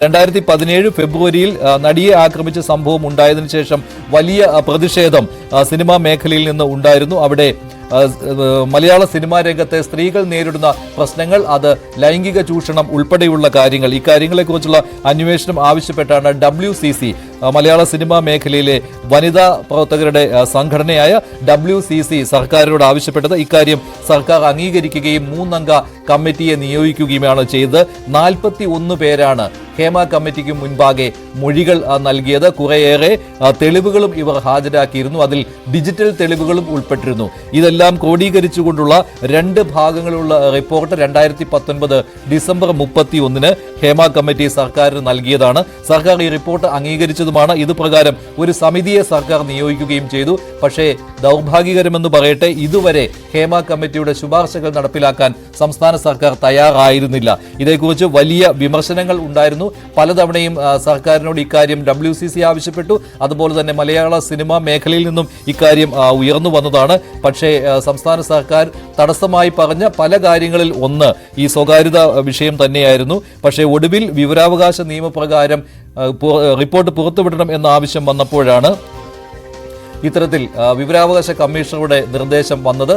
രണ്ടായിരത്തി പതിനേഴ് ഫെബ്രുവരിയിൽ നടിയെ ആക്രമിച്ച സംഭവം ഉണ്ടായതിനു ശേഷം വലിയ പ്രതിഷേധം. സിനിമാ മേഖലയിൽ നിന്ന് ഉണ്ടായിരുന്നു. അവിടെ മലയാള സിനിമാ രംഗത്തെ സ്ത്രീകൾ നേരിടുന്ന പ്രശ്നങ്ങൾ അത് ലൈംഗിക ചൂഷണം ഉൾപ്പെടെയുള്ള കാര്യങ്ങൾ. ഇക്കാര്യങ്ങളെക്കുറിച്ചുള്ള അന്വേഷണം ആവശ്യപ്പെട്ടാണ് W C C Malayala cinema മേഖലയിലെ വനിതാ പ്രവർത്തകരുടെ സംഘടനയായ ഡബ്ല്യു സി സി സർക്കാരിനോട് ആവശ്യപ്പെട്ടത്. ഇക്കാര്യം സർക്കാർ അംഗീകരിക്കുകയും മൂന്നംഗ കമ്മിറ്റിയെ നിയോഗിക്കുകയുമാണ് ചെയ്തത്. നാൽപ്പത്തി ഒന്ന് പേരാണ് ഹേമ കമ്മിറ്റിക്ക് മുൻപാകെ മൊഴികൾ നൽകിയത്. കുറേയേറെ തെളിവുകളും ഇവർ ഹാജരാക്കിയിരുന്നു. അതിൽ ഡിജിറ്റൽ തെളിവുകളും ഉൾപ്പെട്ടിരുന്നു. ഇതെല്ലാം ക്രോഡീകരിച്ചുകൊണ്ടുള്ള രണ്ട് ഭാഗങ്ങളുള്ള റിപ്പോർട്ട് രണ്ടായിരത്തി പത്തൊൻപത് ഡിസംബർ മുപ്പത്തി ഒന്നിന് ഹേമ കമ്മിറ്റി സർക്കാരിന് നൽകിയതാണ്. സർക്കാർ ഈ റിപ്പോർട്ട് അംഗീകരിച്ചതുമാണ്. ഇത് പ്രകാരം ഒരു സമിതിയെ സർക്കാർ നിയോഗിക്കുകയും ചെയ്തു. പക്ഷേ ദൗർഭാഗ്യകരമെന്ന് പറയട്ടെ ഇതുവരെ ഹേമ കമ്മിറ്റിയുടെ ശുപാർശകൾ നടപ്പിലാക്കാൻ സംസ്ഥാന സർക്കാർ തയ്യാറായിരുന്നില്ല. ഇതേക്കുറിച്ച് വലിയ വിമർശനങ്ങൾ ഉണ്ടായിരുന്നു. പലതവണയും സർക്കാരിനോട് ഇക്കാര്യം ഡബ്ല്യു സി സി ആവശ്യപ്പെട്ടു. അതുപോലെ തന്നെ മലയാള സിനിമാ മേഖലയിൽ നിന്നും ഇക്കാര്യം ഉയർന്നു വന്നതാണ്. പക്ഷേ സംസ്ഥാന സർക്കാർ തടസ്സമായി പറഞ്ഞ പല കാര്യങ്ങളിൽ ഒന്ന് ഈ സ്വകാര്യത വിഷയം തന്നെയായിരുന്നു. പക്ഷേ ഒടുവിൽ വിവരാവകാശ നിയമപ്രകാരം റിപ്പോർട്ട് പുറത്തുവിടണം എന്ന ആവശ്യം വന്നപ്പോഴാണ് ഇത്തരത്തിൽ വിവരാവകാശ കമ്മീഷണറുടെ നിർദ്ദേശം വന്നത്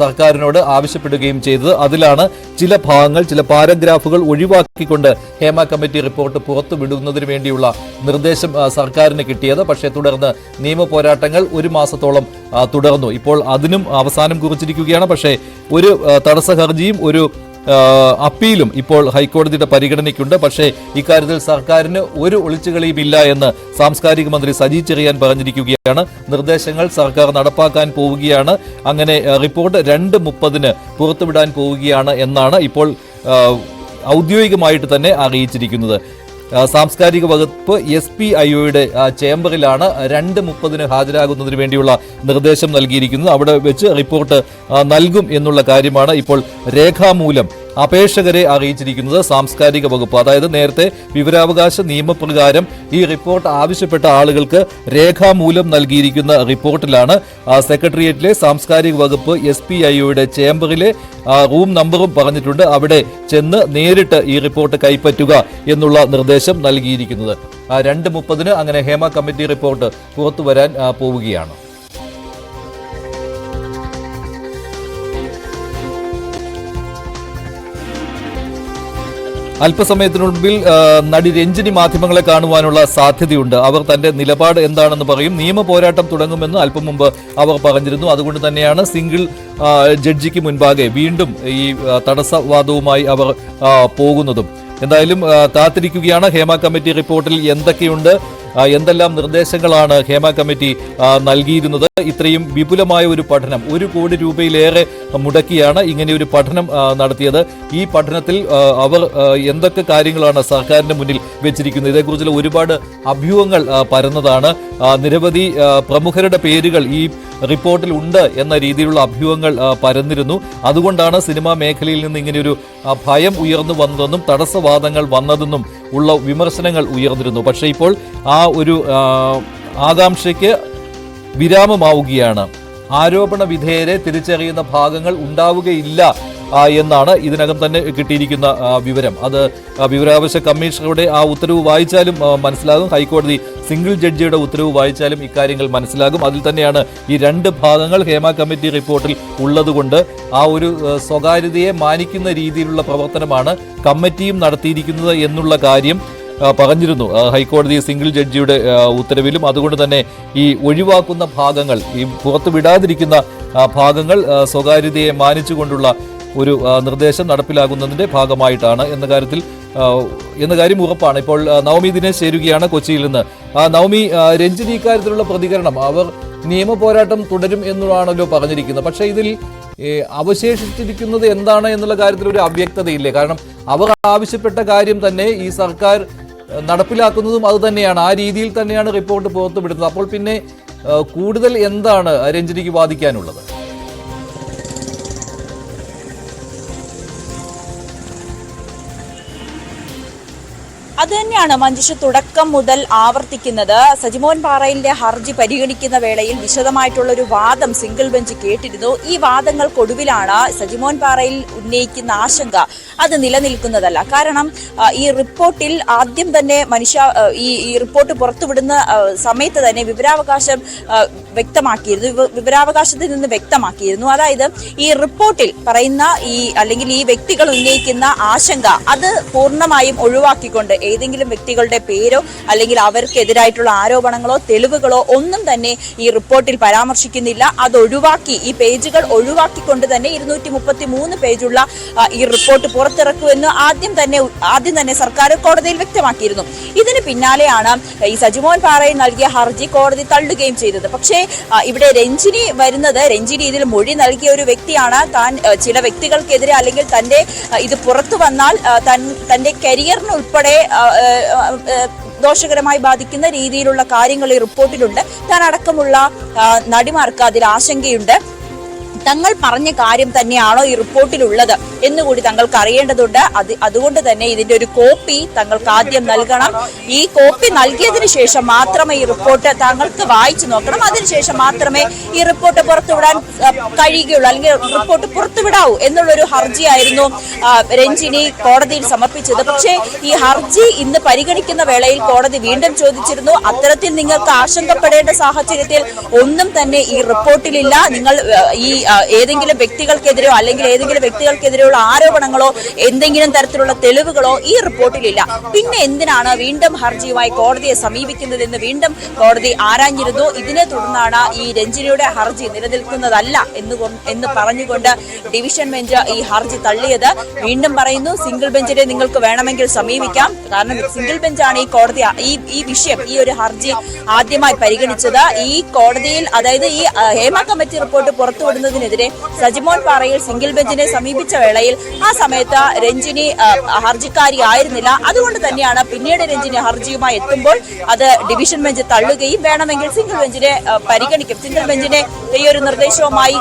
സർക്കാരിനോട് ആവശ്യപ്പെടുകയും ചെയ്തത്. അതിലാണ് ചില ഭാഗങ്ങൾ ചില പാരഗ്രാഫുകൾ ഒഴിവാക്കിക്കൊണ്ട് ഹേമ കമ്മിറ്റി റിപ്പോർട്ട് പുറത്തുവിടുന്നതിന് വേണ്ടിയുള്ള നിർദ്ദേശം സർക്കാരിന് കിട്ടിയത്. പക്ഷേ തുടർന്ന് നിയമ പോരാട്ടങ്ങൾ ഒരു മാസത്തോളം തുടർന്നു. ഇപ്പോൾ അതിനും അവസാനം കുറിച്ചിരിക്കുകയാണ്. പക്ഷേ ഒരു തടസ്സ ഹർജിയും ഒരു അപ്പീലും ഇപ്പോൾ ഹൈക്കോടതിയുടെ പരിഗണനയ്ക്കുണ്ട്. പക്ഷേ ഇക്കാര്യത്തിൽ സർക്കാരിന് ഒരു ഒളിച്ചുകളിയും ഇല്ല എന്ന് സാംസ്കാരിക മന്ത്രി സജി ചെറിയാൻ പറഞ്ഞിരിക്കുകയാണ്. നിർദ്ദേശങ്ങൾ സർക്കാർ നടപ്പാക്കാൻ പോവുകയാണ്. അങ്ങനെ റിപ്പോർട്ട് രണ്ട് മുപ്പതിന് പുറത്തുവിടാൻ പോവുകയാണ് എന്നാണ് ഇപ്പോൾ ഔദ്യോഗികമായിട്ട് തന്നെ അറിയിച്ചിരിക്കുന്നത്. സാംസ്കാരിക വകുപ്പ് എസ് പി ഐ ഒയുടെ ചേംബറിലാണ് രണ്ട് മുപ്പതിന് ഹാജരാകുന്നതിന് വേണ്ടിയുള്ള നിർദ്ദേശം നൽകിയിരിക്കുന്നത്. അവിടെ വെച്ച് റിപ്പോർട്ട് നൽകും എന്നുള്ള കാര്യമാണ് ഇപ്പോൾ രേഖാമൂലം അപേക്ഷകരെ അറിയിച്ചിരിക്കുന്നത് സാംസ്കാരിക വകുപ്പ്. അതായത് നേരത്തെ വിവരാവകാശ നിയമപ്രകാരം ഈ റിപ്പോർട്ട് ആവശ്യപ്പെട്ട ആളുകൾക്ക് രേഖാമൂലം നൽകിയിരിക്കുന്ന റിപ്പോർട്ടിലാണ് സെക്രട്ടേറിയറ്റിലെ സാംസ്കാരിക വകുപ്പ് എസ് പി ഐയുടെ ചേംബറിലെ റൂം നമ്പറും പറഞ്ഞിട്ടുണ്ട്. അവിടെ ചെന്ന് നേരിട്ട് ഈ റിപ്പോർട്ട് കൈപ്പറ്റുക എന്നുള്ള നിർദ്ദേശം നൽകിയിരിക്കുന്നത്. രണ്ട് മുപ്പതിന് അങ്ങനെ ഹേമ കമ്മിറ്റി റിപ്പോർട്ട് പുറത്തു വരാൻ പോവുകയാണ്. അല്പസമയത്തിനുള്ളിൽ ആ, നടി രഞ്ജിനി മാധ്യമങ്ങളെ കാണുവാനുള്ള സാധ്യതയുണ്ട്. അവർ തന്റെ നിലപാട് എന്താണെന്ന് പറയും. നിയമ പോരാട്ടം തുടങ്ങുമെന്ന് അല്പം മുമ്പ് അവർ പറഞ്ഞിരുന്നു. അതുകൊണ്ട് തന്നെയാണ് സിംഗിൾ ജഡ്ജിക്ക് മുൻപാകെ വീണ്ടും ഈ തടസ്സവാദവുമായി അവർ പോകുന്നതും. എന്തായാലും കാത്തിരിക്കുകയാണ് ഹേമ കമ്മിറ്റി റിപ്പോർട്ടിൽ എന്തൊക്കെയുണ്ട് എന്തെല്ലാം നിർദ്ദേശങ്ങളാണ് ഹേമ കമ്മിറ്റി നൽകിയിരുന്നത്. ഇത്രയും വിപുലമായ ഒരു പഠനം. ഒരു കോടി രൂപയിലേറെ മുടക്കിയാണ് ഇങ്ങനെ ഒരു പഠനം നടത്തിയത്. ഈ പഠനത്തിൽ അവർ എന്തൊക്കെ കാര്യങ്ങളാണ് സർക്കാരിന്റെ മുന്നിൽ വെച്ചിരിക്കുന്നത്? ഇതേക്കുറിച്ചുള്ള ഒരുപാട് അഭ്യൂഹങ്ങൾ പരന്നതാണ്. നിരവധി പ്രമുഖരുടെ പേരുകൾ ഈ റിപ്പോർട്ടിൽ ഉണ്ട് എന്ന രീതിയിലുള്ള അഭ്യൂഹങ്ങൾ പരന്നിരുന്നു. അതുകൊണ്ടാണ് സിനിമാ മേഖലയിൽ നിന്ന് ഇങ്ങനെയൊരു ഭയം ഉയർന്നു വന്നതെന്നും തടസ്സവാദങ്ങൾ വന്നതെന്നും ഉള്ള വിമർശനങ്ങൾ ഉയർന്നിരുന്നു. പക്ഷേ ഇപ്പോൾ ആ ഒരു ആകാംക്ഷയ്ക്ക് വിരാമമാവുകയാണ്. ആരോപണ വിധേയരെ തിരിച്ചറിയുന്ന ഭാഗങ്ങൾ ഉണ്ടാവുകയില്ല എന്നാണ് ഇതിനകം തന്നെ കിട്ടിയിരിക്കുന്ന വിവരം. അത് വിവരാവകാശ കമ്മീഷണറുടെ ആ ഉത്തരവ് വായിച്ചാലും മനസ്സിലാകും. ഹൈക്കോടതി സിംഗിൾ ജഡ്ജിയുടെ ഉത്തരവ് വായിച്ചാലും ഇക്കാര്യങ്ങൾ മനസ്സിലാകും. അതിൽ തന്നെയാണ് ഈ രണ്ട് ഭാഗങ്ങൾ ഹേമ കമ്മിറ്റി റിപ്പോർട്ടിൽ ഉള്ളതുകൊണ്ട് ആ ഒരു സ്വകാര്യതയെ മാനിക്കുന്ന രീതിയിലുള്ള പ്രവർത്തനമാണ് കമ്മിറ്റിയും നടത്തിയിരിക്കുന്നത് എന്നുള്ള കാര്യം പറഞ്ഞിരുന്നു. ഹൈക്കോടതി സിംഗിൾ ജഡ്ജിയുടെ ഉത്തരവിലും അതുകൊണ്ട് തന്നെ ഈ ഒഴിവാക്കുന്ന ഭാഗങ്ങൾ ഈ പുറത്തു വിടാതിരിക്കുന്ന ഭാഗങ്ങൾ സ്വകാര്യതയെ മാനിച്ചുകൊണ്ടുള്ള ഒരു നിർദ്ദേശം നടപ്പിലാകുന്നതിന്റെ ഭാഗമായിട്ടാണ് എന്ന കാര്യത്തിൽ എന്ന കാര്യം ഉറപ്പാണ്. ഇപ്പോൾ നവമി ദിനേശ് ചേരുകയാണ് കൊച്ചിയിൽ നിന്ന്. നവമി രഞ്ജിനി ഇക്കാര്യത്തിലുള്ള പ്രതികരണം അവർ നിയമ പോരാട്ടം തുടരും എന്നുള്ളതാണല്ലോ പറഞ്ഞിരിക്കുന്നത്. പക്ഷേ ഇതിൽ അവശേഷിച്ചിരിക്കുന്നത് എന്താണ് എന്നുള്ള കാര്യത്തിൽ ഒരു അവ്യക്തതയില്ലേ? കാരണം അവർ ആവശ്യപ്പെട്ട കാര്യം തന്നെ ഈ സർക്കാർ നടപ്പിലാക്കുന്നതും അത് തന്നെയാണ്. ആ രീതിയിൽ തന്നെയാണ് റിപ്പോർട്ട് പുറത്തുവിടുന്നത്. അപ്പോൾ പിന്നെ കൂടുതൽ എന്താണ് രഞ്ജനിക്ക് വാദിക്കാനുള്ളത്? അത് തന്നെയാണ് മഞ്ജുഷ തുടക്കം മുതൽ ആവർത്തിക്കുന്നത്. സജിമോൻ പാറയിലെ ഹർജി പരിഗണിക്കുന്ന വേളയിൽ വിശദമായിട്ടുള്ള ഒരു വാദം സിംഗിൾ ബെഞ്ച് കേട്ടിരുന്നു. ഈ വാദങ്ങൾക്കൊടുവിലാണ് സജിമോൻ പാറയിൽ ഉന്നയിക്കുന്ന ആശങ്ക അത് നിലനിൽക്കുന്നതല്ല. കാരണം ഈ റിപ്പോർട്ടിൽ ആദ്യം തന്നെ മനുഷ്യ ഈ ഈ റിപ്പോർട്ട് പുറത്തുവിടുന്ന സമയത്ത് തന്നെ വിവരാവകാശം വ്യക്തമാക്കിയിരുന്നു. വിവരാവകാശത്തിൽ നിന്ന് വ്യക്തമാക്കിയിരുന്നു. അതായത് ഈ റിപ്പോർട്ടിൽ പറയുന്ന ഈ അല്ലെങ്കിൽ ഈ വ്യക്തികൾ ഉന്നയിക്കുന്ന ആശങ്ക അത് പൂർണമായും ഒഴിവാക്കിക്കൊണ്ട് ഏതെങ്കിലും വ്യക്തികളുടെ പേരോ അല്ലെങ്കിൽ അവർക്കെതിരായിട്ടുള്ള ആരോപണങ്ങളോ തെളിവുകളോ ഒന്നും തന്നെ ഈ റിപ്പോർട്ടിൽ പരാമർശിക്കുന്നില്ല. അത് ഒഴിവാക്കി ഈ പേജുകൾ ഒഴിവാക്കിക്കൊണ്ട് തന്നെ ഇരുന്നൂറ്റി മുപ്പത്തി മൂന്ന് പേജുള്ള ഈ റിപ്പോർട്ട് പുറത്തിറക്കുമെന്ന് ആദ്യം തന്നെ ആദ്യം തന്നെ സർക്കാർ കോടതിയിൽ വ്യക്തമാക്കിയിരുന്നു. ഇതിന് പിന്നാലെയാണ് ഈ സജിമോൻ പാറയിൽ നൽകിയ ഹർജി കോടതി തള്ളുകയും ചെയ്തത്. പക്ഷേ ഇവിടെ രഞ്ജിനി വരുന്നത് രഞ്ജിനി ഇതിൽ മൊഴി നൽകിയ ഒരു വ്യക്തിയാണ്. താൻ ചില വ്യക്തികൾക്കെതിരെ അല്ലെങ്കിൽ തന്റെ ഇത് പുറത്തു വന്നാൽ തന്റെ കരിയറിന് ഉൾപ്പെടെ ആ, ആ, ആ, ദോഷകരമായി ബാധിക്കുന്ന രീതിയിലുള്ള കാര്യങ്ങൾ ഈ റിപ്പോർട്ടിലുണ്ട്. താൻ അടക്കമുള്ള നടിമാർക്ക് അതിൽ ആശങ്കയുണ്ട്. തങ്ങൾ പറഞ്ഞ കാര്യം തന്നെയാണോ ഈ റിപ്പോർട്ടിലുള്ളത് എന്നുകൂടി തങ്ങൾക്ക് അറിയേണ്ടതുണ്ട്. അത് അതുകൊണ്ട് തന്നെ ഇതിന്റെ ഒരു കോപ്പി തങ്ങൾക്ക് ആദ്യം നൽകണം. ഈ കോപ്പി നൽകിയതിനു ശേഷം മാത്രമേ ഈ റിപ്പോർട്ട് തങ്ങൾക്ക് വായിച്ചു നോക്കണം. അതിനുശേഷം മാത്രമേ ഈ റിപ്പോർട്ട് പുറത്തുവിടാൻ കഴിയുകയുള്ളൂ. അല്ലെങ്കിൽ റിപ്പോർട്ട് പുറത്തുവിടാവൂ എന്നുള്ളൊരു ഹർജിയായിരുന്നു രഞ്ജിനി കോടതിയിൽ സമർപ്പിച്ചത്. പക്ഷേ ഈ ഹർജി ഇന്ന് പരിഗണിക്കുന്ന വേളയിൽ കോടതി വീണ്ടും ചോദിച്ചിരുന്നു അത്തരത്തിൽ നിങ്ങൾക്ക് ആശങ്കപ്പെടേണ്ട സാഹചര്യത്തിൽ ഒന്നും തന്നെ ഈ റിപ്പോർട്ടിലില്ല. നിങ്ങൾ ഈ ഏതെങ്കിലും വ്യക്തികൾക്കെതിരെയോ അല്ലെങ്കിൽ ഏതെങ്കിലും വ്യക്തികൾക്കെതിരെയുള്ള ആരോപണങ്ങളോ എന്തെങ്കിലും തരത്തിലുള്ള തെളിവുകളോ ഈ റിപ്പോർട്ടിലില്ല. പിന്നെ എന്തിനാണ് വീണ്ടും ഹർജിയുമായി കോടതിയെ സമീപിക്കുന്നതെന്ന് വീണ്ടും കോടതി ആരാഞ്ഞിരുന്നു? ഇതിനെ തുടർന്നാണ് ഈ രഞ്ജിനിയുടെ ഹർജി നിലനിൽക്കുന്നതല്ല എന്ന് എന്ന് പറഞ്ഞുകൊണ്ട് ഡിവിഷൻ ബെഞ്ച് ഈ ഹർജി തള്ളിയത്. വീണ്ടും പറയുന്നു സിംഗിൾ ബെഞ്ചിനെ നിങ്ങൾക്ക് വേണമെങ്കിൽ സമീപിക്കാം. കാരണം സിംഗിൾ ബെഞ്ചാണ് ഈ കോടതി ഈ ഈ വിഷയം ഈ ഒരു ഹർജി ആദ്യമായി പരിഗണിച്ചത്. ഈ കോടതിയിൽ അതായത് ഈ ഹേമ കമ്മിറ്റി റിപ്പോർട്ട് പുറത്തുവിടുന്നതിനെതിരെ സജിമോൻ പാറയിൽ സിംഗിൾ ബെഞ്ചിനെ സമീപിച്ച വേളയിൽ ആ സമയത്ത് രഞ്ജിനി ഹർജിക്കാരി ആയിരുന്നില്ല. അതുകൊണ്ട് തന്നെയാണ് പിന്നീട് രഞ്ജിനി ഹർജിയുമായി എത്തുമ്പോൾ അത് ഡിവിഷൻ ബെഞ്ച് തള്ളുകയും വേണമെങ്കിൽ സിംഗിൾ ബെഞ്ചിനെ പരിഗണിക്കും. സിംഗിൾ ബെഞ്ചിനെ ഈ ഒരു നിർദ്ദേശവുമായി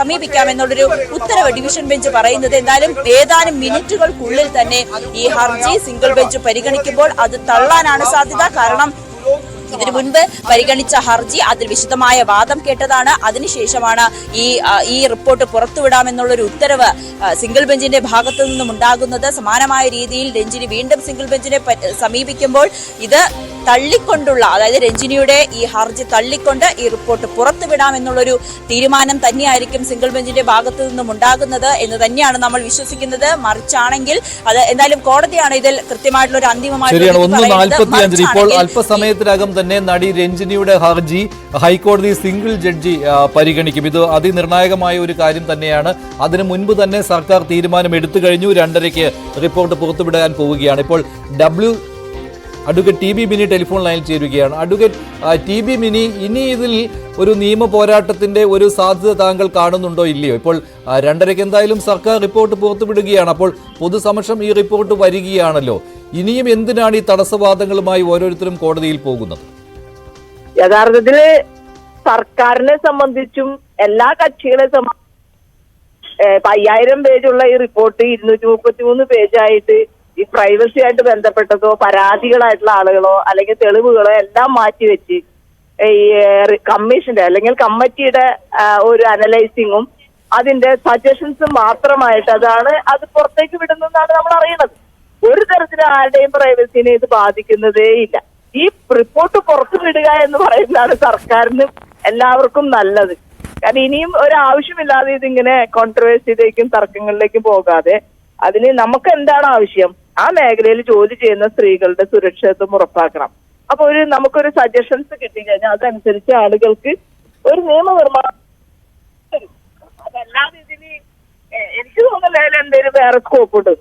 സമീപിക്കാം എന്നുള്ളൊരു ഉത്തരവ് ഡിവിഷൻ ബെഞ്ച് പറയുന്നത് എന്തായാലും ഏതാനും മിനിറ്റുകൾക്കുള്ളിൽ തന്നെ ഈ ഹർജി സിംഗിൾ ബെഞ്ച് പരിഗണിക്കുമ്പോൾ അത് തള്ളാനാണ് സാധ്യത. കാരണം ഇതിനു മുൻപ് പരിഗണിച്ച ഹർജി അതിൽ വിശദമായ വാദം കേട്ടതാണ്. അതിനുശേഷമാണ് ഈ ഈ റിപ്പോർട്ട് പുറത്തുവിടാമെന്നുള്ളൊരു ഉത്തരവ് സിംഗിൾ ബെഞ്ചിന്റെ ഭാഗത്തു നിന്നും ഉണ്ടാകുന്നത്. സമാനമായ രീതിയിൽ രഞ്ജിനി വീണ്ടും സിംഗിൾ ബെഞ്ചിനെ സമീപിക്കുമ്പോൾ ഇത് തള്ളിക്കൊണ്ടുള്ള അതായത് രഞ്ജിനിയുടെ ഈ ഹർജി തള്ളിക്കൊണ്ട് ഈ റിപ്പോർട്ട് പുറത്തുവിടാമെന്നുള്ളൊരു തീരുമാനം തന്നെയായിരിക്കും സിംഗിൾ ബെഞ്ചിന്റെ ഭാഗത്തു നിന്നും ഉണ്ടാകുന്നത് എന്ന് തന്നെയാണ് നമ്മൾ വിശ്വസിക്കുന്നത്. മറിച്ചാണെങ്കിൽ അത് എന്തായാലും കോടതിയാണ് ഇതിൽ കൃത്യമായിട്ടുള്ള ഒരു അന്തിമമായിട്ടുള്ള ഇപ്പോൾ അല്പസമയത്തിനകം തന്നെ നടി രഞ്ജിനിയുടെ ഹർജി ഹൈക്കോടതി സിംഗിൾ ജഡ്ജി പരിഗണിക്കും. ഇത് അതിനിർണായകമായ ഒരു കാര്യം തന്നെയാണ്. അതിനു മുൻപ് തന്നെ സർക്കാർ തീരുമാനം എടുത്തു കഴിഞ്ഞു. രണ്ടരയ്ക്ക് റിപ്പോർട്ട് പുറത്തുവിടാൻ പോവുകയാണ്. ഇപ്പോൾ W advocate T B Mini telephone ലൈനിൽ ചേരുകയാണ്. അഡ്വക്കേറ്റ് ടി ബി മിനി ഇനി ഇതിൽ ഒരു നിയമ പോരാട്ടത്തിന്റെ ഒരു സാധ്യത താങ്കൾ കാണുന്നുണ്ടോ ഇല്ലയോ? ഇപ്പോൾ രണ്ടരയ്ക്ക് എന്തായാലും സർക്കാർ റിപ്പോർട്ട് പുറത്തുവിടുകയാണ്. അപ്പോൾ പൊതുസമക്ഷം ഈ റിപ്പോർട്ട് വരികയാണല്ലോ. ഇനിയും എന്തിനാണ് ഈ തടസ്സവാദങ്ങളുമായി ഓരോരുത്തരും കോടതിയിൽ പോകുന്നത്? യഥാർത്ഥത്തിൽ സർക്കാരിനെ സംബന്ധിച്ചും എല്ലാ കക്ഷികളെ സംബന്ധിച്ചും അയ്യായിരം പേജുള്ള ഈ റിപ്പോർട്ട് ഇരുന്നൂറ്റി മുപ്പത്തി മൂന്ന് പേജായിട്ട് ഈ പ്രൈവസി ആയിട്ട് ബന്ധപ്പെട്ടതോ പരാതികളായിട്ടുള്ള ആളുകളോ അല്ലെങ്കിൽ തെളിവുകളോ എല്ലാം മാറ്റിവെച്ച് ഈ കമ്മീഷന്റെ അല്ലെങ്കിൽ കമ്മിറ്റിയുടെ ഒരു അനലൈസിങ്ങും അതിന്റെ സജഷൻസും മാത്രമായിട്ട് അതാണ് അത് പുറത്തേക്ക് വിടുന്നതെന്നാണ് നമ്മൾ അറിയുന്നത് ഒരു തരത്തിലും ആരുടെയും പ്രൈവസിനെ ഇത് ബാധിക്കുന്നതേ ഇല്ല. ഈ റിപ്പോർട്ട് പുറത്തു വിടുക എന്ന് പറയുന്നതാണ് സർക്കാരിന് എല്ലാവർക്കും നല്ലത്. കാരണം ഇനിയും ഒരു ആവശ്യമില്ലാതെ ഇതിങ്ങനെ കോൺട്രവേഴ്സിയിലേക്കും തർക്കങ്ങളിലേക്കും പോകാതെ അതിന് നമുക്ക് എന്താണ് ആവശ്യം? ആ മേഖലയിൽ ജോലി ചെയ്യുന്ന സ്ത്രീകളുടെ സുരക്ഷിതത്വം ഉറപ്പാക്കണം. അപ്പൊ ഒരു നമുക്കൊരു സജഷൻസ് കിട്ടി കഴിഞ്ഞാൽ അതനുസരിച്ച് ആളുകൾക്ക് ഒരു നിയമനിർമ്മാണം. അതല്ലാതെ ഇതിന് എനിക്ക് തോന്നുന്നില്ല എന്തെങ്കിലും വേറെ സ്കോപ്പ് ഉണ്ട്.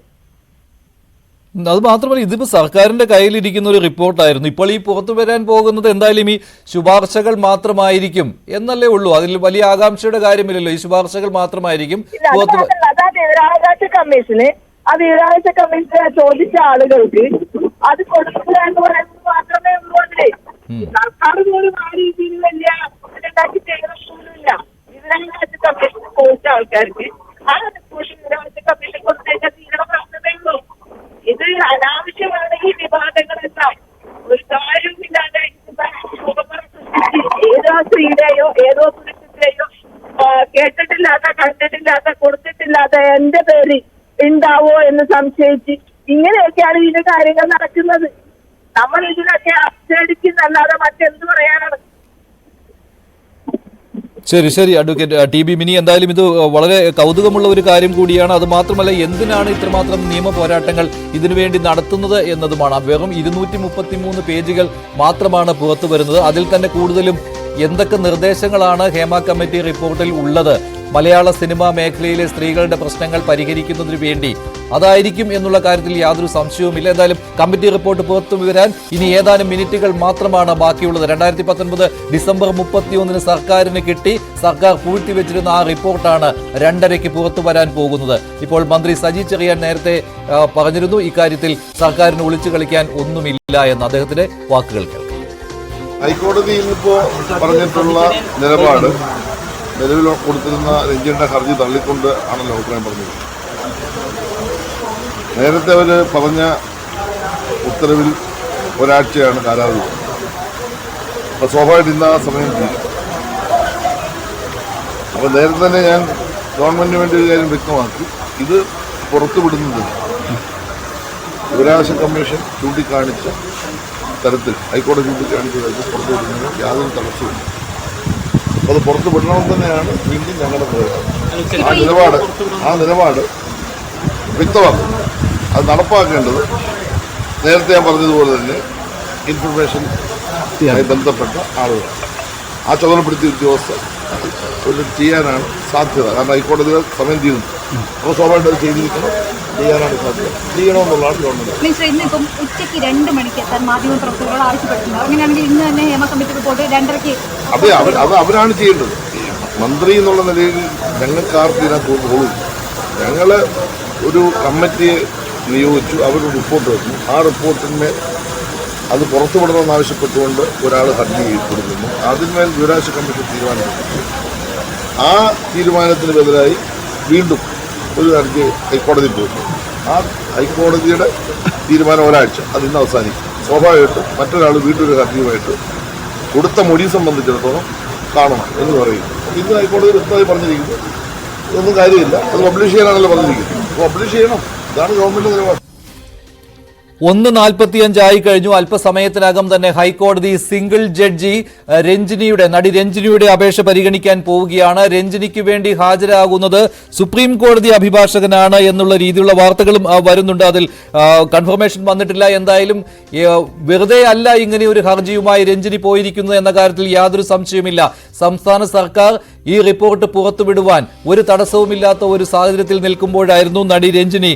അത് മാത്രമല്ല ഇതിപ്പോ സർക്കാരിന്റെ കയ്യിലിരിക്കുന്ന ഒരു റിപ്പോർട്ടായിരുന്നു. ഇപ്പോൾ ഈ പുറത്തു വരാൻ പോകുന്നത് എന്തായാലും ഈ ശുപാർശകൾ മാത്രമായിരിക്കും എന്നല്ലേ ഉള്ളൂ. അതിൽ വലിയ ആകാംക്ഷയുടെ കാര്യമില്ലല്ലോ. ഈ ശുപാർശകൾ മാത്രമായിരിക്കും കമ്മീഷന് ആ വീരാഴ്ച കമ്മീഷനെ ചോദിച്ച ആളുകൾക്ക് അത് കൊടുക്കുക എന്ന് പറയുന്നത് മാത്രമേ ഉള്ളൂ അതിൽ സർക്കാർ പോലും ആ രീതിയിൽ വലിയ ഉണ്ടാക്കി ചെയ്യണമെന്നില്ല വിവരാവകാശ കമ്മീഷൻ ചോദിച്ച ആൾക്കാർക്ക് ആ റിപ്പോർട്ട് വിവരാവകാശ കമ്മീഷൻ കൊടുത്തേക്കാൻ തീരുടെ പ്രശ്നമേ ഉള്ളൂ ഇത് അനാവശ്യമാണ് ഈ വിവാദങ്ങൾ സ്ത്രീയുടെയോ ഏതോ പുരുഷന്റെയോ ആ, കേട്ടിട്ടില്ലാത്ത കണ്ടിട്ടില്ലാത്ത കൊടുത്തിട്ടില്ലാത്ത എന്റെ പേര് ഉണ്ടാവോ എന്ന് സംശയിച്ച് ഇങ്ങനെയൊക്കെയാണ് ഇതിന്റെ കാര്യങ്ങൾ നടക്കുന്നത് നമ്മൾ ഇതിനൊക്കെ അച്ചടിക്കുന്നല്ലാതെ മറ്റെന്ത് പറയാനാണ് ശരി ശരി അഡ്വക്കേറ്റ് ടി ബി മിനി എന്തായാലും ഇത് വളരെ കൗതുകമുള്ള ഒരു കാര്യം കൂടിയാണ്. അത് മാത്രമല്ല എന്തിനാണ് ഇത്രമാത്രം നിയമ പോരാട്ടങ്ങൾ ഇതിനുവേണ്ടി നടത്തുന്നത് എന്നതുമാണ്. വെറും ഇരുന്നൂറ്റി മുപ്പത്തി മൂന്ന് പേജുകൾ മാത്രമാണ് പുറത്തു വരുന്നത്. അതിൽ തന്നെ കൂടുതലും എന്തൊക്കെ നിർദ്ദേശങ്ങളാണ് ഹേമ കമ്മിറ്റി റിപ്പോർട്ടിൽ ഉള്ളത്? മലയാള സിനിമാ മേഖലയിലെ സ്ത്രീകളുടെ പ്രശ്നങ്ങൾ പരിഹരിക്കുന്നതിന് വേണ്ടി അതായിരിക്കും എന്നുള്ള കാര്യത്തിൽ യാതൊരു സംശയവുമില്ല. എന്തായാലും കമ്മിറ്റി റിപ്പോർട്ട് പുറത്തു വരാൻ ഇനി ഏതാനും മിനിറ്റുകൾ മാത്രമാണ് ബാക്കിയുള്ളത്. രണ്ടായിരത്തി പത്തൊൻപത് ഡിസംബർ മുപ്പത്തിയൊന്നിന് സർക്കാരിന് കിട്ടി. സർക്കാർ പൂഴ്ത്തിവെച്ചിരുന്ന ആ റിപ്പോർട്ടാണ് രണ്ടരയ്ക്ക് പുറത്തു വരാൻ പോകുന്നത്. ഇപ്പോൾ മന്ത്രി സജി ചെറിയാൻ നേരത്തെ പറഞ്ഞിരുന്നു. ഇക്കാര്യത്തിൽ സർക്കാരിന് ഒളിച്ചു കളിക്കാൻ ഒന്നുമില്ല എന്ന് അദ്ദേഹത്തിന്റെ വാക്കുകൾ കേൾക്കാം. ഹൈക്കോടതിയിൽ ഇപ്പോൾ പറഞ്ഞിട്ടുള്ള നിലപാട് നിലവിൽ കൊടുത്തിരുന്ന രഞ്ജിയുടെ ഹർജി തള്ളിക്കൊണ്ട് ആണല്ലോ അഭിപ്രായം പറഞ്ഞത്. നേരത്തെ അവർ പറഞ്ഞ ഉത്തരവിൽ ഒരാഴ്ചയാണ് കാലാവധി. അപ്പോൾ സ്വാഭാവികമായിട്ട് ഇന്ന് ആ സമയം തീരും. അപ്പോൾ നേരത്തെ തന്നെ ഞാൻ ഗവൺമെന്റിന് വേണ്ടി ഒരു കാര്യം വ്യക്തമാക്കി. ഇത് പുറത്തുവിടുന്നത് വിവരാവകാശ കമ്മീഷൻ ചൂണ്ടിക്കാണിച്ച തരത്തിൽ ഹൈക്കോടതി ചൂണ്ടിക്കാണിച്ച തരത്തിൽ പുറത്തുവിടുന്നതിന് യാതൊരു തടസ്സവും അപ്പൊ അത് പുറത്തു വിടണമെന്ന് തന്നെയാണ് വീണ്ടും ഞങ്ങളുടെ പ്രയോഗം. ആ നിലപാട് ആ നിലപാട് വ്യക്തമാക്കും അത് നടപ്പാക്കേണ്ടത് നേരത്തെ ഞാൻ പറഞ്ഞതുപോലെ തന്നെ ഇൻഫർമേഷൻ ബന്ധപ്പെട്ട ആളുകൾ ആ ചുമതലപ്പെടുത്തിയ ഉദ്യോഗസ്ഥർ ഒരു ചെയ്യാനാണ് സാധ്യത. കാരണം ഹൈക്കോടതികൾ സമയം ചെയ്യുന്നു അപ്പോൾ സ്വാഭാവികമായിട്ട് അത് ചെയ്തിരിക്കണം. ചെയ്യാനാണ് സാധ്യത. ചെയ്യണമെന്നുള്ളതാണ് ഗവൺമെന്റ് ഉച്ചയ്ക്ക് രണ്ട് മണിക്ക് എത്താൻ മാധ്യമ പ്രവർത്തകരോട് ആവശ്യപ്പെട്ടിട്ടുണ്ട് അങ്ങനെയാണെങ്കിൽ ഇന്ന് തന്നെ ഹേമ കമ്മിറ്റി റിപ്പോർട്ട് രണ്ടരയ്ക്ക് അതെ അവർ അത് അവരാണ് ചെയ്യേണ്ടത്. മന്ത്രി എന്നുള്ള നിലയിൽ ഞങ്ങൾക്കാർക്കും ഇതിനകത്ത് റോളും ഞങ്ങൾ ഒരു കമ്മിറ്റിയെ നിയോഗിച്ചു അവർ റിപ്പോർട്ട് വന്നു. ആ റിപ്പോർട്ടിന്മേൽ അത് പുറത്തുവിടണമെന്ന് ആവശ്യപ്പെട്ടുകൊണ്ട് ഒരാൾ ഹർജി കൊടുക്കുന്നു. അതിന്മേൽ വിവരാശ കമ്മീഷൻ തീരുമാനമെടുത്തു ആ തീരുമാനത്തിനെതിരായി വീണ്ടും ഒരു ഹർജി ഹൈക്കോടതി പോകുന്നു ആ ഹൈക്കോടതിയുടെ തീരുമാനം ഒരാഴ്ച. അത് ഇന്ന് അവസാനിക്കും. സ്വാഭാവികമായിട്ടും മറ്റൊരാൾ വീണ്ടും ഒരു ഹർജിയുമായിട്ട് കൊടുത്ത മൊഴി സംബന്ധിച്ചിടത്തോളം കാണണം എന്ന് പറയുന്നു. ഇന്ന് ഹൈക്കോടതി വ്യക്തമായി പറഞ്ഞിരിക്കുന്നു. ഇതൊന്നും കാര്യമില്ല. അത് പബ്ലിഷ് ചെയ്യാനാണല്ലോ പറഞ്ഞിരിക്കുന്നത്. പബ്ലിഷ് ചെയ്യണം. ഒന്ന് നാൽപ്പത്തിയഞ്ചായി കഴിഞ്ഞു. അല്പസമയത്തിനകം തന്നെ ഹൈക്കോടതി സിംഗിൾ ജഡ്ജി രഞ്ജിനിയുടെ നടി രഞ്ജിനിയുടെ അപേക്ഷ പരിഗണിക്കാൻ പോവുകയാണ്. രഞ്ജിനിക്ക് വേണ്ടി ഹാജരാകുന്നത് സുപ്രീം കോടതി അഭിഭാഷകനാണ് എന്നുള്ള രീതിയിലുള്ള വാർത്തകളും വരുന്നുണ്ട്. അതിൽ കൺഫർമേഷൻ വന്നിട്ടില്ല. എന്തായാലും വെറുതെ അല്ല ഇങ്ങനെ ഒരു ഹർജിയുമായി രഞ്ജിനി പോയിരിക്കുന്നത് എന്ന കാര്യത്തിൽ യാതൊരു സംശയവുമില്ല. സംസ്ഥാന സർക്കാർ ഈ റിപ്പോർട്ട് പുറത്തുവിടുവാൻ ഒരു തടസ്സവുമില്ലാത്ത ഒരു സാഹചര്യത്തിൽ നിൽക്കുമ്പോഴായിരുന്നു നടി രഞ്ജിനി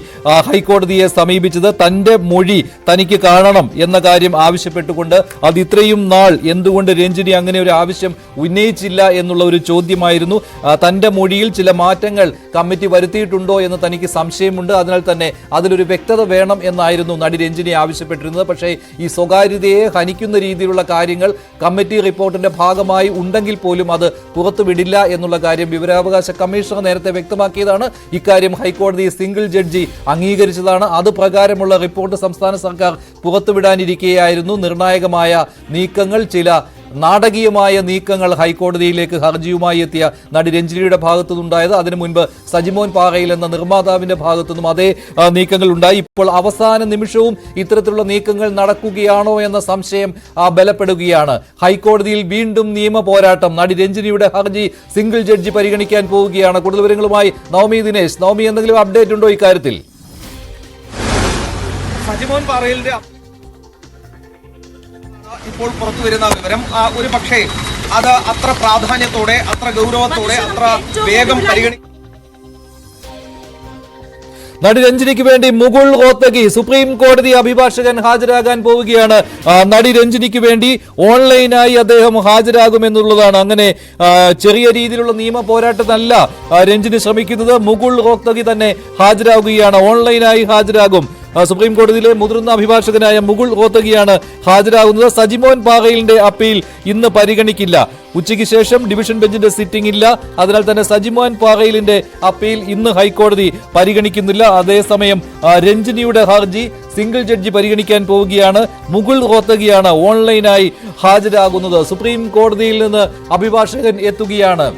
ഹൈക്കോടതിയെ സമീപിച്ചത്. തന്റെ മൊഴി തനിക്ക് കാണണം എന്ന കാര്യം ആവശ്യപ്പെട്ടുകൊണ്ട് അത് ഇത്രയും നാൾ എന്തുകൊണ്ട് രഞ്ജിനി അങ്ങനെ ഒരു ആവശ്യം ഉന്നയിച്ചില്ല എന്നുള്ള ഒരു ചോദ്യമായിരുന്നു. തന്റെ മൊഴിയിൽ ചില മാറ്റങ്ങൾ കമ്മിറ്റി വരുത്തിയിട്ടുണ്ടോ എന്ന് തനിക്ക് സംശയമുണ്ട്. അതിനാൽ തന്നെ അതിലൊരു വ്യക്തത വേണം എന്നായിരുന്നു നടി രഞ്ജിനി ആവശ്യപ്പെട്ടിരുന്നത്. പക്ഷേ ഈ സ്വകാര്യതയെ ഹനിക്കുന്ന രീതിയിലുള്ള കാര്യങ്ങൾ കമ്മിറ്റി റിപ്പോർട്ടിന്റെ ഭാഗമായി ഉണ്ടെങ്കിൽ പോലും അത് പുറത്തുവിടില്ല. എന്നുള്ള കാര്യം വിവരാവകാശ കമ്മീഷണർ നേരത്തെ വ്യക്തമാക്കിയതാണ്. ഇക്കാര്യം ഹൈക്കോടതി സിംഗിൾ ജഡ്ജി അംഗീകരിച്ചതാണ്. അത് പ്രകാരമുള്ള റിപ്പോർട്ട് സംസ്ഥാന സർക്കാർ പുറത്തുവിടാനിരിക്കെയായിരുന്നു. നിർണായകമായ നീക്കങ്ങൾ ചില നാടകീയമായ നീക്കങ്ങൾ ഹൈക്കോടതിയിലേക്ക് ഹർജിയുമായി എത്തിയ നടി രഞ്ജിനിയുടെ ഭാഗത്തു നിന്നുണ്ടായത് അതിനു മുൻപ് സജിമോൻ പാറയിൽ എന്ന നിർമ്മാതാവിന്റെ ഭാഗത്തു നിന്നും അതേ നീക്കങ്ങൾ ഉണ്ടായി ഇപ്പോൾ അവസാന നിമിഷവും ഇത്തരത്തിലുള്ള നീക്കങ്ങൾ നടക്കുകയാണോ എന്ന സംശയം ബലപ്പെടുകയാണ്. ഹൈക്കോടതിയിൽ വീണ്ടും നിയമ പോരാട്ടം. നടി രഞ്ജിനിയുടെ ഹർജി സിംഗിൾ ജഡ്ജി പരിഗണിക്കാൻ പോവുകയാണ്. കൂടുതൽ വിവരങ്ങളുമായി നവമി ദിനേശ്. നവമി എന്തെങ്കിലും അപ്ഡേറ്റ് ഉണ്ടോ ഇക്കാര്യത്തിൽ? സജിമോൻ പാറയിലിന്റെ ഇപ്പോൾ പുറത്തു വരുന്ന വിവരം ഒരു പക്ഷേ അത് അത്ര പ്രാധാന്യത്തോടെ അത്ര ഗൗരവത്തോടെ അത്ര വേഗം പരിഗണി നടി രഞ്ജിനിക്ക് വേണ്ടി മുകുൾ റോത്തഗി സുപ്രീം കോടതി അഭിഭാഷകൻ ഹാജരാകാൻ പോവുകയാണ്. നടി രഞ്ജിനിക്ക് വേണ്ടി ഓൺലൈനായി അദ്ദേഹം ഹാജരാകുമെന്നുള്ളതാണ്. അങ്ങനെ ചെറിയ രീതിയിലുള്ള നിയമ പോരാട്ടത്തിനല്ല രഞ്ജിനി ശ്രമിക്കുന്നത്. മുകുൾ റോത്തഗി തന്നെ ഹാജരാകുകയാണ്. ഓൺലൈനായി ഹാജരാകും. സുപ്രീം കോടതിയിലെ മുതിർന്ന അഭിഭാഷകനായ മുകുൾ റോത്തകിയാണ് ഹാജരാകുന്നത്. സജിമോൻ പാറയിലിന്റെ അപ്പീൽ ഇന്ന് പരിഗണിക്കില്ല. ഉച്ചയ്ക്ക് ശേഷം ഡിവിഷൻ ബെഞ്ചിന്റെ സിറ്റിംഗ് ഇല്ല. അതിനാൽ തന്നെ സജിമോൻ പാറയിലിന്റെ അപ്പീൽ ഇന്ന് ഹൈക്കോടതി പരിഗണിക്കുന്നില്ല. അതേസമയം രഞ്ജിനിയുടെ ഹർജി സിംഗിൾ ജഡ്ജി പരിഗണിക്കാൻ പോവുകയാണ്. മുകുൾ റോത്തകിയാണ് ഓൺലൈനായി ഹാജരാകുന്നത്. സുപ്രീം കോടതിയിൽ നിന്ന് അഭിഭാഷകൻ എത്തുകയാണ്.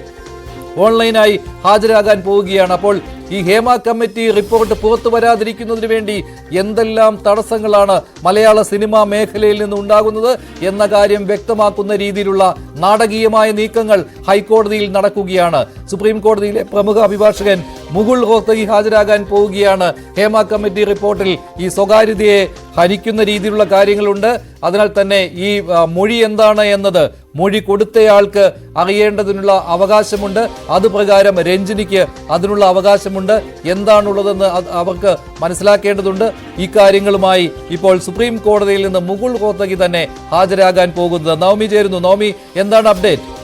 ഓൺലൈനായി ഹാജരാകാൻ പോവുകയാണ്. അപ്പോൾ ഈ ഹേമ കമ്മിറ്റി റിപ്പോർട്ട് പുറത്തു വരാതിരിക്കുന്നതിന് വേണ്ടി എന്തെല്ലാം തടസ്സങ്ങളാണ് മലയാള സിനിമാ മേഖലയിൽ നിന്ന് ഉണ്ടാകുന്നത് എന്ന കാര്യം വ്യക്തമാക്കുന്ന രീതിയിലുള്ള നാടകീയമായ നീക്കങ്ങൾ ഹൈക്കോടതിയിൽ നടക്കുകയാണ്. സുപ്രീം കോടതിയിലെ പ്രമുഖ അഭിഭാഷകൻ മുകുൾ റോത്തഗി ഹാജരാകാൻ പോവുകയാണ്. ഹേമ കമ്മിറ്റി റിപ്പോർട്ടിൽ ഈ സ്വകാര്യതയെ ഹനിക്കുന്ന രീതിയിലുള്ള കാര്യങ്ങളുണ്ട്. അതിനാൽ തന്നെ ഈ മൊഴി എന്താണ് എന്നത് മൊഴി കൊടുത്തയാൾക്ക് അറിയേണ്ടതിനുള്ള അവകാശമുണ്ട്. അത് പ്രകാരം രഞ്ജിനിക്ക് അതിനുള്ള അവകാശമുണ്ട്. എന്താണുള്ളതെന്ന് അവർക്ക് മനസ്സിലാക്കേണ്ടതുണ്ട്. ഇക്കാര്യങ്ങളുമായി ഇപ്പോൾ സുപ്രീം കോടതിയിൽ നിന്ന് മുകുൾ റോത്തഗി തന്നെ ഹാജരാകാൻ പോകുന്നത്. നവമി ചേരുന്നു. നവമി എന്താണ് അപ്ഡേറ്റ്?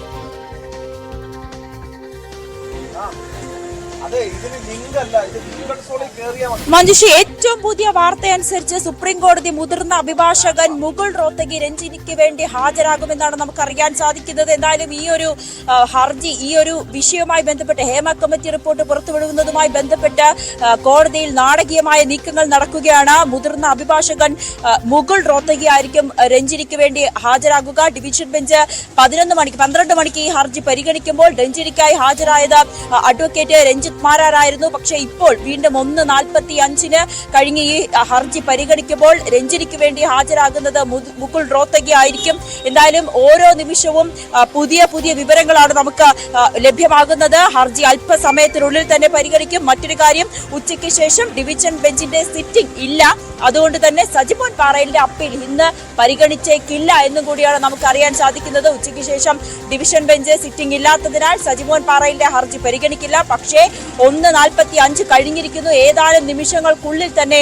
മഞ്ജുഷി ഏറ്റവും പുതിയ വാർത്തയനുസരിച്ച് സുപ്രീം കോടതി മുതിർന്ന അഭിഭാഷകൻ മുകുൾ റോത്തഗി രഞ്ജിനിക്ക് വേണ്ടി ഹാജരാകുമെന്നാണ് നമുക്ക് അറിയാൻ സാധിക്കുന്നത്. എന്തായാലും ഈ ഒരു ഹർജി ഈ ഒരു വിഷയവുമായി ബന്ധപ്പെട്ട് ഹേമ കമ്മിറ്റി റിപ്പോർട്ട് പുറത്തുവിടുന്നതുമായി ബന്ധപ്പെട്ട് കോടതിയിൽ നാടകീയമായ നീക്കങ്ങൾ നടക്കുകയാണ്. മുതിർന്ന അഭിഭാഷകൻ മുകുൾ റോത്തഗി ആയിരിക്കും രഞ്ജിനിക്ക് വേണ്ടി ഹാജരാകുക. ഡിവിഷൻ ബെഞ്ച് പതിനൊന്ന് മണിക്ക് പന്ത്രണ്ട് മണിക്ക് ഈ ഹർജി പരിഗണിക്കുമ്പോൾ രഞ്ജിനിക്കായി ഹാജരായത് അഡ്വക്കേറ്റ് രഞ്ജിത്ത് മാരാറായിരുന്നു പക്ഷേ ഇപ്പോൾ വീണ്ടും ഒന്ന് നാൽപ്പത്തി അഞ്ചിന് കഴിഞ്ഞ ഈ ഹർജി പരിഗണിക്കുമ്പോൾ രഞ്ജിനിക്ക് വേണ്ടി ഹാജരാകുന്നത് മുകുൾ റോത്തഗി ആയിരിക്കും. എന്തായാലും ഓരോ നിമിഷവും പുതിയ പുതിയ വിവരങ്ങളാണ് നമുക്ക് ലഭ്യമാകുന്നത്. ഹർജി അല്പസമയത്തിനുള്ളിൽ തന്നെ പരിഗണിക്കും. മറ്റൊരു കാര്യം ഉച്ചയ്ക്ക് ശേഷം ഡിവിഷൻ ബെഞ്ചിന്റെ സിറ്റിംഗ് ഇല്ല. അതുകൊണ്ട് തന്നെ സജിമോൻ പാറയിലിന്റെ അപ്പീൽ ഇന്ന് പരിഗണിച്ചേക്കില്ല എന്നും കൂടിയാണ് നമുക്ക് അറിയാൻ സാധിക്കുന്നത്. ഉച്ചയ്ക്ക് ശേഷം ഡിവിഷൻ ബെഞ്ച് സിറ്റിംഗ് ഇല്ലാത്തതിനാൽ സജിമോൻ പാറയിലെ ഹർജി പരിഗണിക്കില്ല. പക്ഷേ ഒന്ന് നാൽപ്പത്തി അഞ്ച് കഴിഞ്ഞിരിക്കുന്നു. ഏതാനും നിമിഷങ്ങൾക്കുള്ളിൽ തന്നെ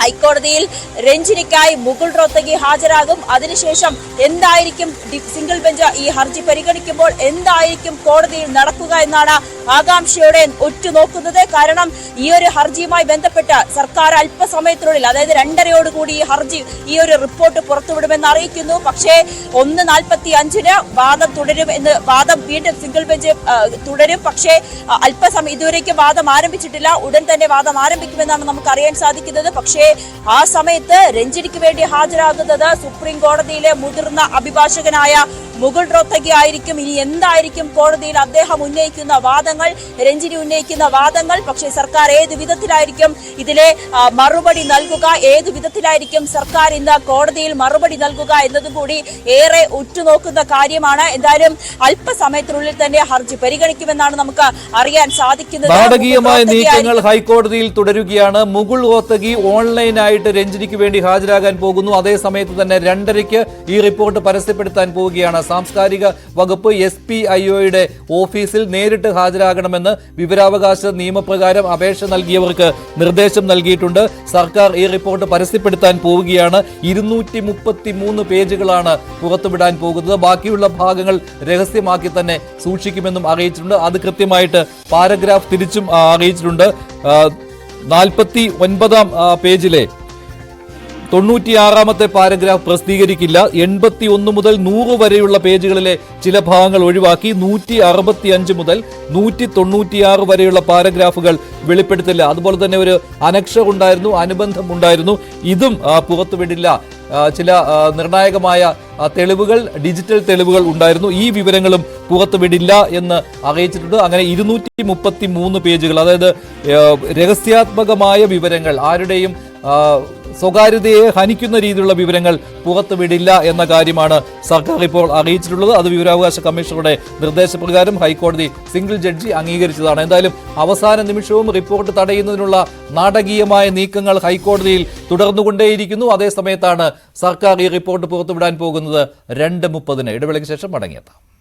ഹൈക്കോടതിയിൽ രഞ്ജിനിക്കായി മുകുൾ റോത്തഗി ഹാജരാകും. അതിനുശേഷം എന്തായിരിക്കും സിംഗിൾ ബെഞ്ച് ഈ ഹർജി പരിഗണിക്കുമ്പോൾ എന്തായിരിക്കും കോടതിയിൽ നടക്കുക എന്നാണ് ആകാംക്ഷയോടെ ഉറ്റുനോക്കുന്നത്. കാരണം ഈ ഒരു ഹർജിയുമായി ബന്ധപ്പെട്ട് സർക്കാർ അല്പസമയത്തിനുള്ളിൽ അതായത് രണ്ടരയോടുകൂടി ഈ ഹർജി ഈ ഒരു റിപ്പോർട്ട് പുറത്തുവിടുമെന്ന് അറിയിക്കുന്നു. പക്ഷേ ഒന്ന് നാൽപ്പത്തി അഞ്ചിന് വാദം തുടരും എന്ന് വാദം വീണ്ടും സിംഗിൾ ബെഞ്ച് തുടരും. പക്ഷേ അല്പസമയം ഇതുവരേക്കും വാദം ആരംഭിച്ചിട്ടില്ല. ഉടൻ തന്നെ വാദം ആരംഭിക്കുമെന്നാണ് നമുക്ക് അറിയാൻ സാധിക്കുന്നത്. പക്ഷേ ആ സമയത്ത് രഞ്ജിനിക്ക് വേണ്ടി ഹാജരാകുന്നത് സുപ്രീം കോടതിയിലെ മുതിർന്ന അഭിഭാഷകനായ മുകുൾ റോത്തഗി ആയിരിക്കും ഇനി എന്തായിരിക്കും കോടതിയിൽ അദ്ദേഹം ഉന്നയിക്കുന്ന വാദങ്ങൾ? രഞ്ജിനി ഉന്നയിക്കുന്ന വാദങ്ങൾ? പക്ഷേ സർക്കാർ ഏത് വിധത്തിലായിരിക്കും ഇതിലെ മറുപടി നൽകുക? ഏത് വിധത്തിലായിരിക്കും സർക്കാർ ഇന്ന് കോടതിയിൽ മറുപടി നൽകുക എന്നതും കൂടി ഏറെ ഉറ്റുനോക്കുന്ന കാര്യമാണ്. എന്തായാലും അല്പസമയത്തിനുള്ളിൽ തന്നെ ഹർജി പരിഗണിക്കുമെന്നാണ് നമുക്ക് അറിയാൻ സാധിക്കുന്നത്. നാടകീയമായ നീക്കങ്ങൾ ഹൈക്കോടതിയിൽ തുടരുകയാണ്. മുകുൾ റോത്തഗി ഓൺലൈനായിട്ട് രഞ്ജിനിക്ക് വേണ്ടി ഹാജരാകാൻ പോകുന്നു. അതേസമയത്ത് തന്നെ രണ്ടരയ്ക്ക് ഈ റിപ്പോർട്ട് പരസ്യപ്പെടുത്താൻ പോവുകയാണ്. സാംസ്കാരിക വകുപ്പ് എസ് പി ഐ ഒയുടെ ഓഫീസിൽ നേരിട്ട് ഹാജരാകണമെന്ന് വിവരാവകാശ നിയമപ്രകാരം അപേക്ഷ നൽകിയവർക്ക് നിർദ്ദേശം നൽകിയിട്ടുണ്ട്. സർക്കാർ ഈ റിപ്പോർട്ട് പരസ്യപ്പെടുത്താൻ പോവുകയാണ്. ഇരുന്നൂറ്റി മുപ്പത്തി മൂന്ന് പേജുകളാണ് പുറത്തുവിടാൻ പോകുന്നത്. ബാക്കിയുള്ള ഭാഗങ്ങൾ രഹസ്യമാക്കി തന്നെ സൂക്ഷിക്കുമെന്നും അറിയിച്ചിട്ടുണ്ട്. അത് കൃത്യമായിട്ട് പാരഗ്രാഫ് തിരിച്ചും അറിയിച്ചിട്ടുണ്ട്. നാൽപ്പത്തി ഒൻപതാം പേജിലെ തൊണ്ണൂറ്റിയാറാമത്തെ പാരഗ്രാഫ് പ്രസിദ്ധീകരിക്കില്ല. എൺപത്തി ഒന്ന് മുതൽ നൂറ് വരെയുള്ള പേജുകളിലെ ചില ഭാഗങ്ങൾ ഒഴിവാക്കി നൂറ്റി അറുപത്തി അഞ്ച് മുതൽ നൂറ്റി തൊണ്ണൂറ്റിയാറ് വരെയുള്ള പാരഗ്രാഫുകൾ വെളിപ്പെടുത്തില്ല. അതുപോലെ തന്നെ ഒരു അനക്ഷർ ഉണ്ടായിരുന്നു അനുബന്ധം ഉണ്ടായിരുന്നു. ഇതും പുറത്തുവിടില്ല ചില നിർണായകമായ തെളിവുകൾ ഡിജിറ്റൽ തെളിവുകൾ ഉണ്ടായിരുന്നു. ഈ വിവരങ്ങളും പുറത്തുവിടില്ല എന്ന് അറിയിച്ചിട്ടുണ്ട്. അങ്ങനെ ഇരുന്നൂറ്റി മുപ്പത്തി മൂന്ന് പേജുകൾ അതായത് രഹസ്യാത്മകമായ വിവരങ്ങൾ ആരുടെയും സ്വകാര്യതയെ ഹനിക്കുന്ന രീതിയിലുള്ള വിവരങ്ങൾ പുറത്തുവിടില്ല എന്ന കാര്യമാണ് സർക്കാർ ഇപ്പോൾ അറിയിച്ചിട്ടുള്ളത്. അത് വിവരാവകാശ കമ്മീഷണറുടെ നിർദ്ദേശപ്രകാരം ഹൈക്കോടതി സിംഗിൾ ജഡ്ജി അംഗീകരിച്ചതാണ്. എന്തായാലും അവസാന നിമിഷവും റിപ്പോർട്ട് തടയുന്നതിനുള്ള നാടകീയമായ നീക്കങ്ങൾ ഹൈക്കോടതിയിൽ തുടർന്നുകൊണ്ടേയിരിക്കുന്നു. അതേസമയത്താണ് സർക്കാർ ഈ റിപ്പോർട്ട് പുറത്തുവിടാൻ പോകുന്നത്. രണ്ട് മുപ്പതിന്. ഇടവേളയ്ക്ക് ശേഷം മടങ്ങിയെത്താം.